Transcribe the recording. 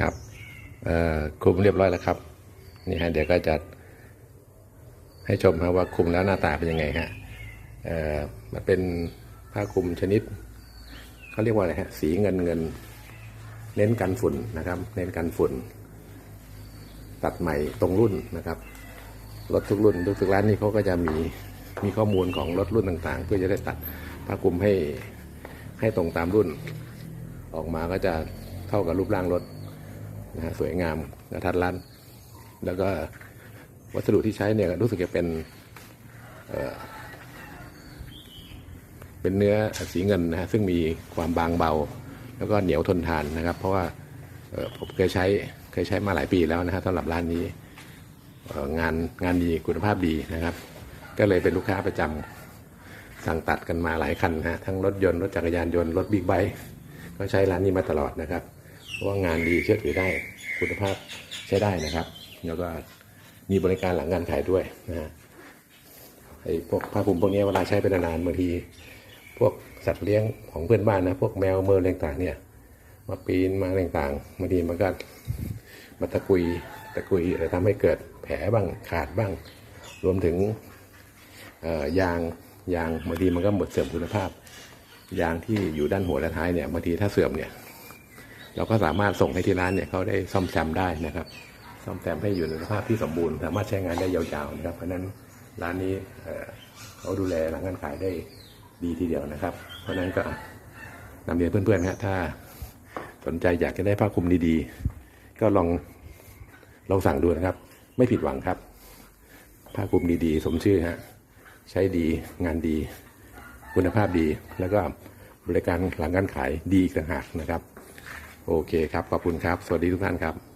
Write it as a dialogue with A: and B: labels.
A: ครับคลุมเรียบร้อยแล้วครับนี่ฮะเดี๋ยวก็จะให้ชมครับว่าคลุมแล้วหน้าตาเป็นยังไงฮะมันเป็นผ้าคลุมชนิดเขาเรียกว่าอะไรฮะสีเงินเงิน เน้นกันฝุ่นนะครับ เน้นกันฝุ่น ตัดใหม่ตรงรุ่นนะครับรถทุกรุ่นทุกทุกร้านนี่เขาก็จะมีมีข้อมูลของรถรุ่นต่างๆ เพื่อจะได้ตัดผ้าคลุมให้ให้ตรงตามรุ่น ออกมาก็จะเข้ากับรูปร่างรถ นะฮะสวยงามกระทัดรัดแล้วก็วัสดุที่ใช้เนี่ยรู้สึกจะเป็นเเป็นเนื้อสีเงินนะฮะซึ่งมีความบางเบา แล้วก็เหนียวทนทานนะครับ เพราะว่าผมเคยใช้เคยใช้มาหลายปีแล้วนะฮะสำหรับร้านนี้งานงานดีคุณภาพดีนะครับ ก็เลยเป็นลูกค้าประจำสั่งตัดกันมาหลายคันนะฮะทั้งรถยนต์รถจักรยานยนต์รถบิ๊กไบค์ก็ใช้ร้านนี้มาตลอดนะครับ ว่างานดีเชื่อถือได้คุณภาพใช้ได้นะครับ แล้วก็มีบริการหลังการขายด้วยนะฮะไอ้พวกผ้าคลุมพวกนี้เวลาใช้ไปนานบางที พวกสัตว์เลี้ยงของเพื่อนบ้านนะพวกแมวเมอร์อะไรต่างเนี่ยมาปีนมาต่างๆบางทีมันก็มาตะกุยตะกุยอะไรทำให้เกิดแผลบ้างขาดบ้าง รวมถึงยางยางบางทีมันก็หมดเสื่อมคุณภาพ ยางที่อยู่ด้านหัวและท้ายเนี่ยบางทีถ้าเสื่อมเนี่ย เราก็สามารถส่งให้ที่ร้านเนี่ยเขาได้ซ่อมแซมได้นะครับ ซ่อมแซมให้อยู่ในสภาพที่สมบูรณ์ สามารถใช้งานได้ยาวๆนะครับ เพราะนั้นร้านนี้เขาดูแลหลังการขายได้ดีทีเดียวนะครับ เพราะฉะนั้นก็นำเรียนเพื่อนๆครับถ้าสนใจอยากจะได้ผ้าคลุมดีๆ ก็ลองลองสั่งดูนะครับ ไม่ผิดหวังครับ ผ้าคลุมดีๆ สมชื่อฮะใช้ดีงานดี คุณภาพดี แล้วก็บริการหลังการขายดีอีกต่างหากนะครับ โอเคครับ ขอบคุณครับ สวัสดีทุกท่านครับ